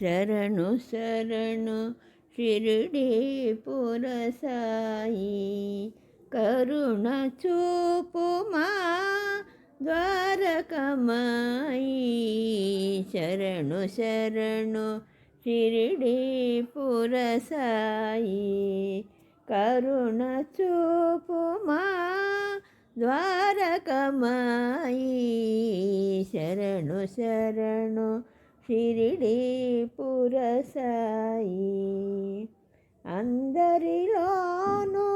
శరణు శరణు షిరుడే పురసాయి. కరుణ చూపుమా ద్వారకమాయి. శరణు శరణు షిరుడే పురసాయి. కరుణ చూపుమా ద్వారకమాయి. శరణు శరణు షిరిడి పురసాయి. అందరిలోనూ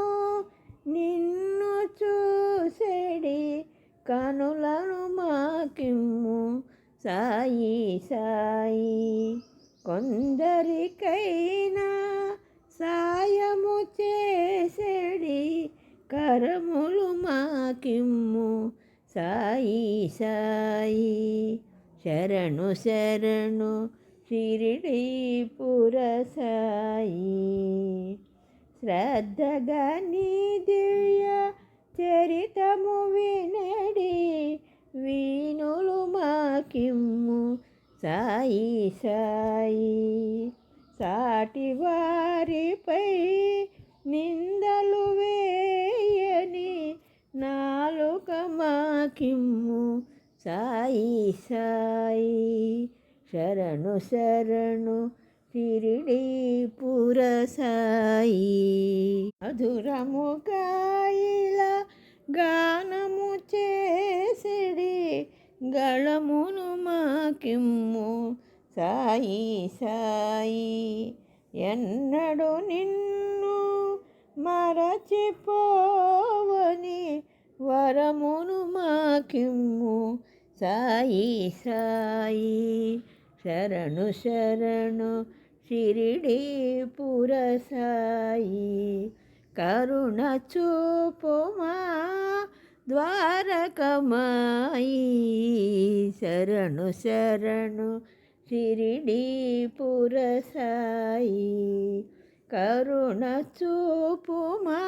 నిన్ను చూసేడి కనులను మాకిమ్ము. సాయి సాయి కొందరికైనా సాయము చేసేడి కరములు మాకిమ్ము. సాయి సాయి శరణు శరణు షిరిడి పురసాయి శ్రద్ధగా నీ దివ్య చరితము వినడి వీణులు మాకిమ్ము సాయి సాయి సాటి వారిపై నిందలు వేయని నాలుక మాకిమ్ము సాయి సాయి శరణు శరణు తిరిడి పురసాయి మధురము గాయిల గానము చేసిడి గళమును మాకిమ్ము. సాయి సాయి ఎన్నడు నిన్ను మరచిపోవని వరమును మాకిమ్ము. సాయి సాయి శరణు శరణు షిరిడి పురసాయి కరుణ చూపుమా ద్వారకమాయి. శరణు శరణు షిరిడి పురసాయి కరుణ చూపుమా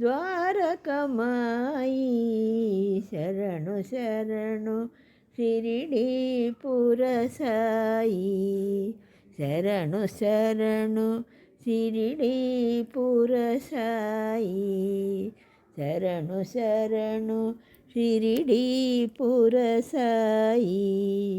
ద్వారకమాయి. శరణు శరణు షిరిడి పురసాయి. శరణు శరణు షిరిడి పురసాయి. శరణు శరణు షిరిడి పురసాయి.